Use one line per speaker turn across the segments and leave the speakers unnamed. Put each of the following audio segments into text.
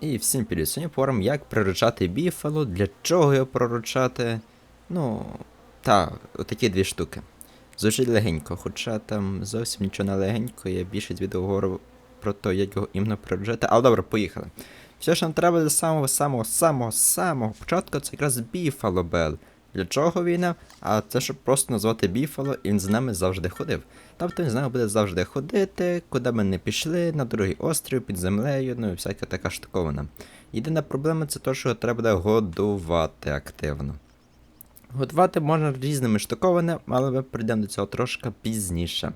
І всім привіт. Сьогодні поговоримо, як приручати біфало, для чого його приручати. Ну, та, отакі дві штуки. Звучить легенько, хоча там зовсім нічого не легенько, я більше відео говорю про те, як його іменно приручати. Але добре, поїхали. Все, що нам треба для самого самого самого самого початку, це якраз біфало Бел. Для чого війна? А це щоб просто назвати біфало, і він з нами завжди ходив. Тобто він з нами буде завжди ходити, куди ми не пішли, на другий острів, під землею, ну і всяка така штуковина. Єдина проблема це те, що його треба буде годувати активно. Готувати можна різними штуковинами, але ми прийдемо до цього трошки пізніше.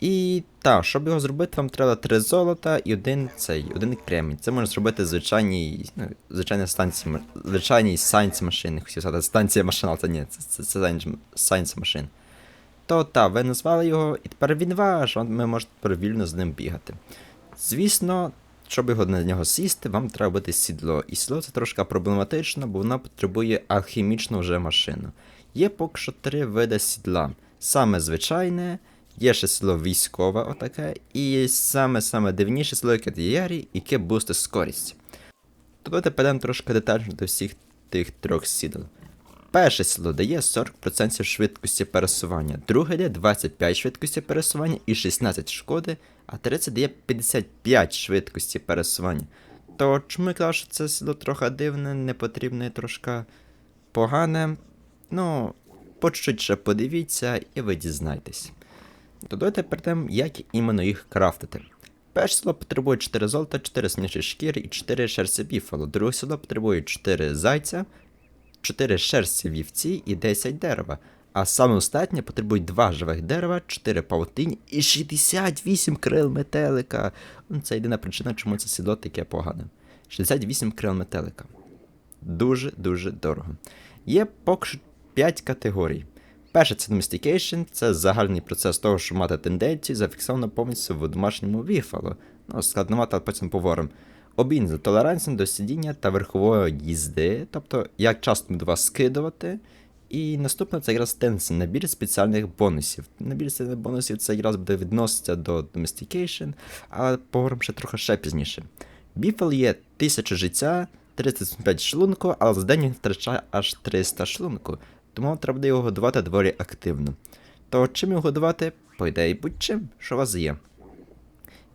І так, щоб його зробити, вам треба 3 золота і один цей, один кремінь. Це можна зробити звичайній, ну, звичайній станції, звичайній сайнс машини. Хотів сказати, станція машин, але це ні, це, це, це сайнс машин. То так, ви назвали його, і тепер він ваш, ви можете вільно з ним бігати. Звісно, щоб його на нього сісти, вам треба бути сідло. І сідло це трошки проблематично, бо воно потребує алхімічну вже машину. Є поки що три види сідла. Саме звичайне, є ще сідло військове, отаке, і саме-саме дивніше яке дає яке бустить скорість. Давайте перейдемо трошки детальніше до всіх тих трьох сідл. Перше сідло дає 40% швидкості пересування, друге дає 25 швидкості пересування і 16 шкоди, а третє дає 55 швидкості пересування. То чому я казав, що це сідло трохи дивне, непотрібне, і трошки погане? Ну, по чуть ще подивіться і ви дізнаєтесь. То давайте перейдемо, як іменно їх крафтити. Перше село потребує 4 золота, 4 сміші шкіри і 4 шерсті біфало. Друге село потребує 4 зайця, 4 шерсті вівці і 10 дерева. А саме останнє потребує 2 живих дерева, 4 павутині і 68 крил метелика. Ну, Це єдина причина, чому це сідло таке погане. 68 крил метелика. Дуже-дуже дорого. Є поки що 5 категорій. Перше це domestication, це загальний процес того, щоб мати тенденції, зафіксовано повністю в домашньому віфало. Ну, складновато, потім поговоримо. Обін за толерантність до сидіння та верхової їзди, тобто як часто до вас скидувати. І наступне це якраз тенсі, набір спеціальних бонусів. Набір спеціальних бонусів це якраз буде відноситься до domestication, але поговоримо ще трохи ще пізніше. Біфл є 1000 життя, 35 шлунку, але за день він втрачає аж 300 шлунку, тому вам треба буде його годувати доволі активно. То чим його годувати? По ідеї, будь-чим, що у вас є.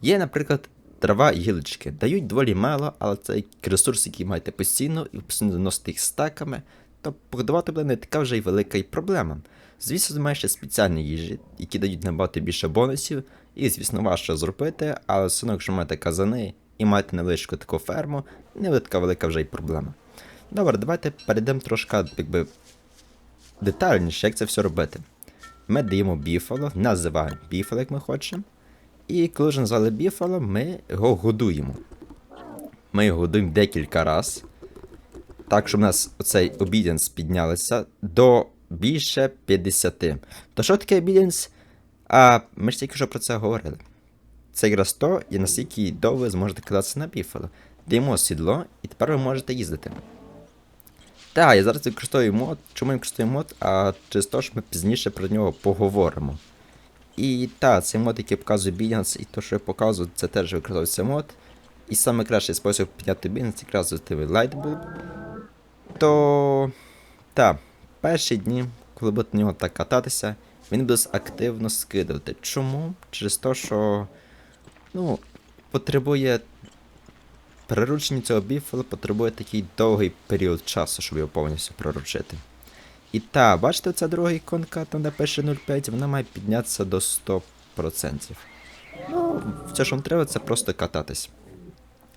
Є, наприклад, трава і гілочки. Дають доволі мало, але це ресурс, який маєте постійно і постійно носити їх стаками, то погодувати буде не така вже й велика й проблема. Звісно, немає ще спеціальні їжі, які дають набагато більше бонусів, і, звісно, важче зробити, але все одно, якщо маєте казани і маєте невеличку таку ферму, не така велика вже й проблема. Добре, давайте перейдемо трошки, якби детальніше, як це все робити. Ми даємо біфало, називаємо біфало, як ми хочемо. І коли вже назвали біфало, ми його годуємо. Ми його годуємо декілька разів. Так, щоб у нас оцей обідінс піднялися до більше 50. То що таке обідінс? А ми ж тільки що про це говорили. Це якраз то, і наскільки довго ви зможете кататися на біфало. Даємо сідло, і тепер ви можете їздити. Так, я зараз використовую мод. Чому я використовую мод? А через те, що ми пізніше про нього поговоримо. І так, цей мод, який показує Binance, і те, що я показую, це теж використовується мод. І саме кращий спосіб підняти Binance якраз активий Lightbulb. То. Так, перші дні, коли будете на нього так кататися, він буде активно скидувати. Чому? Через те, що. Ну, потребує. Приручення цього біфала потребує такий довгий період часу, щоб його повністю приручити. І та, бачите, ця друга іконка, там де пише 0,5, вона має піднятися до 100%. Ну, все, що вам треба, це просто кататись.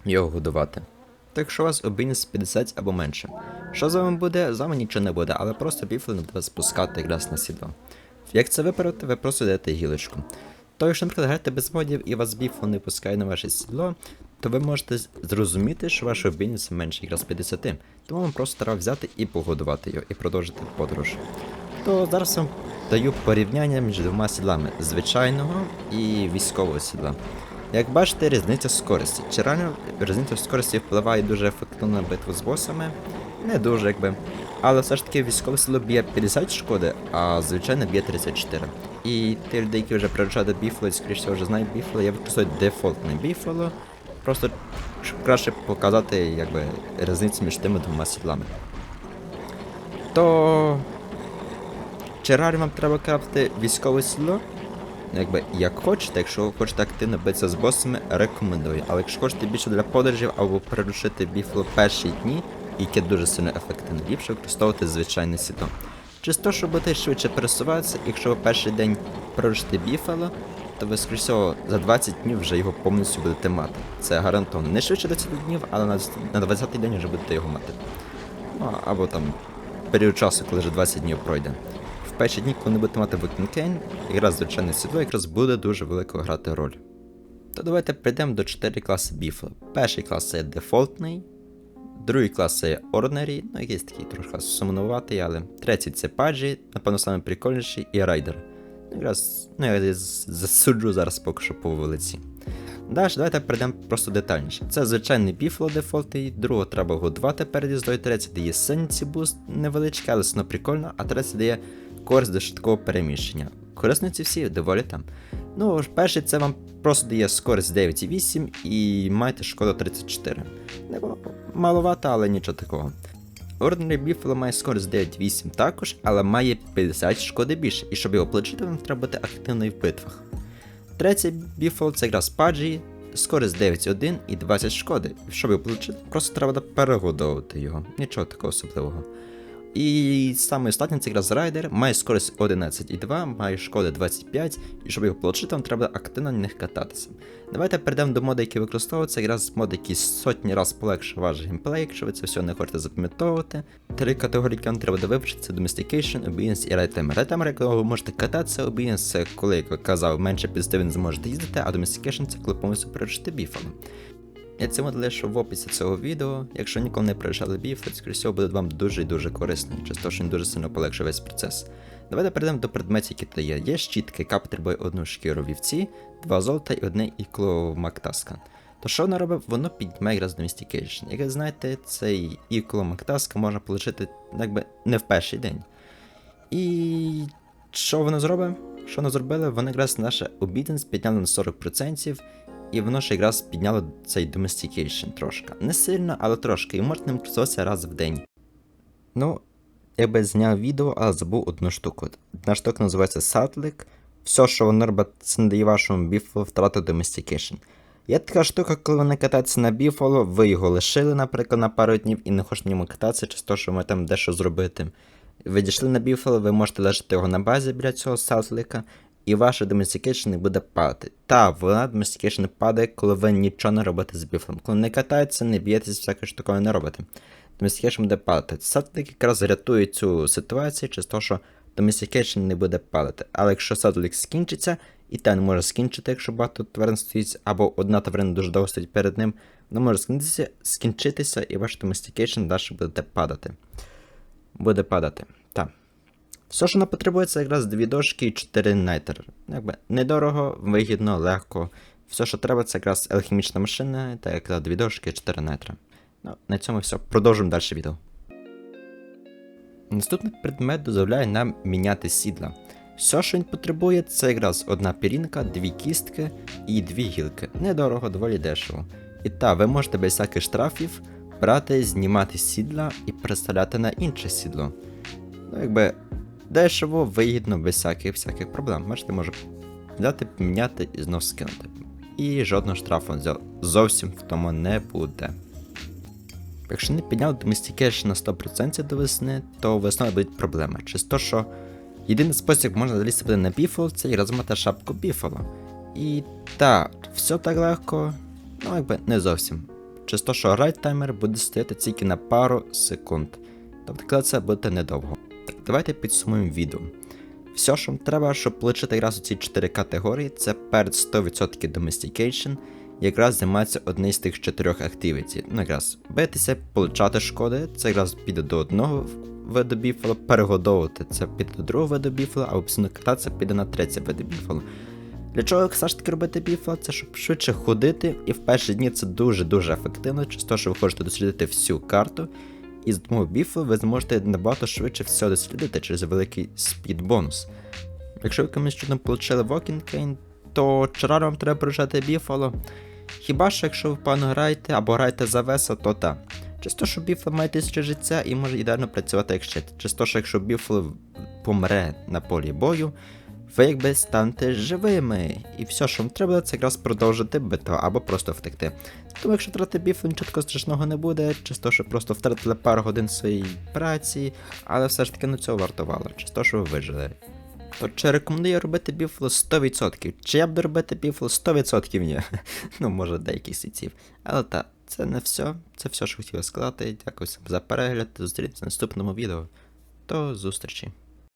Його годувати. Так якщо у вас обійніс 50 або менше. Що з вами буде? З вами нічого не буде, але просто біфли не буде спускати якраз на сідло. Як це виправити? Ви просто даєте гілочку. То, якщо, наприклад, граєте без модів і вас біфл не пускає на ваше сідло, то ви можете зрозуміти, що ваша обійність менше якраз 50. Тому вам просто треба взяти і погодувати його, і продовжити подорож. То зараз вам даю порівняння між двома сідлами звичайного і військового сідла. Як бачите, різниця скорості. Чи реально різниця скорості впливає дуже ефективно на битву з босами? Не дуже, якби. Але все ж таки військове село б'є 50 шкоди, а звичайно б'є 34. І ті люди, які вже приручали біфло, скоріш всього вже знають біфло, я використовую дефолтне біфло. Просто щоб краще показати якби, різницю між тими двома сідлами. То. Чи рарі вам треба крафти військове сідло? Ну, Якби як хочете, якщо ви хочете активно битися з босами, рекомендую. Але якщо хочете більше для подорожів або прирушити біфло перші дні, яке дуже сильно ефективно, ліпше використовувати звичайне сідло. Чисто, щоб бути швидше пересуватися, якщо ви перший день прирушите біфало, то ви, скоріше всього, за 20 днів вже його повністю будете мати. Це гарантовано. Не швидше 20 днів, але на, на 20 день вже будете його мати. Ну, або там період часу, коли вже 20 днів пройде. В перші дні, коли не будете мати Вікінг якраз звичайне сідло якраз буде дуже велико грати роль. То давайте прийдемо до 4 класи біфла. Перший клас це дефолтний, другий клас це Ordinary, ну якийсь такий трохи сумнуватий, але третій це паджі, напевно, саме прикольніший, і райдер. Якраз, ну я засуджу зараз поки що по вулиці. Далі, давайте перейдемо просто детальніше. Це звичайний біфло дефолтний, другого треба годувати перед їздою, третій дає сенсі буст невеличкий, але все прикольно, а третій дає користь до швидкого переміщення. Корисно ці всі доволі там. Ну, перший це вам просто дає скорість 9,8 і маєте шкоду 34. Не було маловато, але нічого такого. Ordinary Біфало має скорість 9,8 також, але має 50 шкоди більше, і щоб його плечити, вам треба бути активною в битвах. Третій біфол це якраз паджі, скорість 9,1 і 20 шкоди. Щоб його плечити, просто треба перегодовувати його. Нічого такого особливого. І саме останній це якраз райдер, має скорість 11,2, має шкоди 25, і щоб його отримати, вам треба активно на них кататися. Давайте перейдемо до моди, які використовуються, якраз мод, який сотні раз полегшить ваш геймплей, якщо ви це все не хочете запам'ятовувати. Три категорії, які вам треба вивчити, це Domestication, Obedience і Right Timer. Якого ви можете кататися, Obedience це коли, як я казав, менше пізди ви не зможете їздити, а Domestication це коли повністю перерушити біфалом. Я мод лишу в описі цього відео. Якщо ніколи не проїжджали біф, то скоріше всього буде вам дуже і дуже корисний, через те, що він дуже сильно полегшує весь процес. Давайте перейдемо до предметів, які тут є. Є щітки, яка потребує одну шкіру вівці, два золота і одне ікло Мактаска. То що воно робить? Воно піднімає якраз Domestication. Як ви знаєте, цей ікло Мактаска можна отримати якби не в перший день. І що воно зробить? Що воно зробило? Воно якраз наше obedience підняло на 40%, і воно ж якраз підняло цей domestication трошки. Не сильно, але трошки, і можна ним користуватися раз в день. Ну, я би зняв відео, але забув одну штуку. Одна штука називається сатлик. Все, що воно робить, це не дає вашому біфолу втратити domestication. Є така штука, коли ви не катаєтеся на біфолу, ви його лишили, наприклад, на пару днів і не хочете ньому кататися, через те, що ви там дещо зробити. Ви дійшли на біфоло, ви можете лишити його на базі біля цього сатлика, і ваша domestication не буде падати. Та, вона domestication падає, коли ви нічого не робите з біфлом. Коли не катаєтеся, не б'єтеся, всяке ж такого не робите. Domestication буде падати. Сатлик якраз рятує цю ситуацію через те, що domestication не буде падати. Але якщо сатлик скінчиться, і ten може скінчити, якщо багато тварин стоїть, або одна тварина дуже довго стоїть перед ним, воно може скінчитися, скінчитися і ваш domestication далі буде падати. Буде падати. Все, що нам потребує, це якраз дві дошки і 4 найтер. Якби недорого, вигідно, легко. Все, що треба, це якраз алхімічна машина, та як дві дошки і 4 найтра. Ну, на цьому все. Продовжуємо далі відео. Наступний предмет дозволяє нам міняти сідла. Все, що він потребує, це якраз одна пірінка, дві кістки і дві гілки. Недорого, доволі дешево. І та, ви можете без всяких штрафів брати, знімати сідла і переставляти на інше сідло. Ну, якби дешево, вигідно, без всяких всяких проблем. Бачите, може взяти, поміняти і знов скинути. І жодного штрафу зовсім в тому не буде. Якщо не підняли domestication на 100% до весни, то весною будуть проблеми. Через те, що єдиний спосіб можна залізти буде на біфол, це і розмати шапку біфола. І так, все так легко, ну якби не зовсім. Через те, що райт таймер буде стояти тільки на пару секунд. Тобто, коли це буде недовго. Давайте підсумуємо відео. Все, що треба, щоб отримати якраз у ці 4 категорії, це перед 100% domestication, якраз займається одне з тих чотирьох активіті. Ну, якраз битися, получати шкоди, це якраз піде до одного виду біфола, перегодовувати це піде до другого виду біфола, а постійно кататися піде на третій вид біфола. Для чого все ж таки робити біфла? Це щоб швидше ходити, і в перші дні це дуже-дуже ефективно, через те, що ви хочете дослідити всю карту, і з допомогою біфла ви зможете набагато швидше все дослідити через великий спід бонус. Якщо ви комусь чудом отримали Walking Cane, то чи рано вам треба прожати біфало? Хіба що якщо ви погано граєте або граєте за веса, то та. Чисто, що біфл має тисячу життя і може ідеально працювати як щит. Чисто, що якщо біфл помре на полі бою, ви якби станете живими. І все, що вам треба, це якраз продовжити битву або просто втекти. Тому якщо втратити біфл, нічого страшного не буде, чисто, що просто втратили пару годин своєї праці, але все ж таки на цього вартувало, чисто, що ви вижили. То чи рекомендую робити біфло 100%? Чи я буду робити біфло 100% ні? ну, може, деяких сітів. Але так, це не все. Це все, що хотів сказати. Дякую всім за перегляд. Зустрінемося в наступному відео. До зустрічі.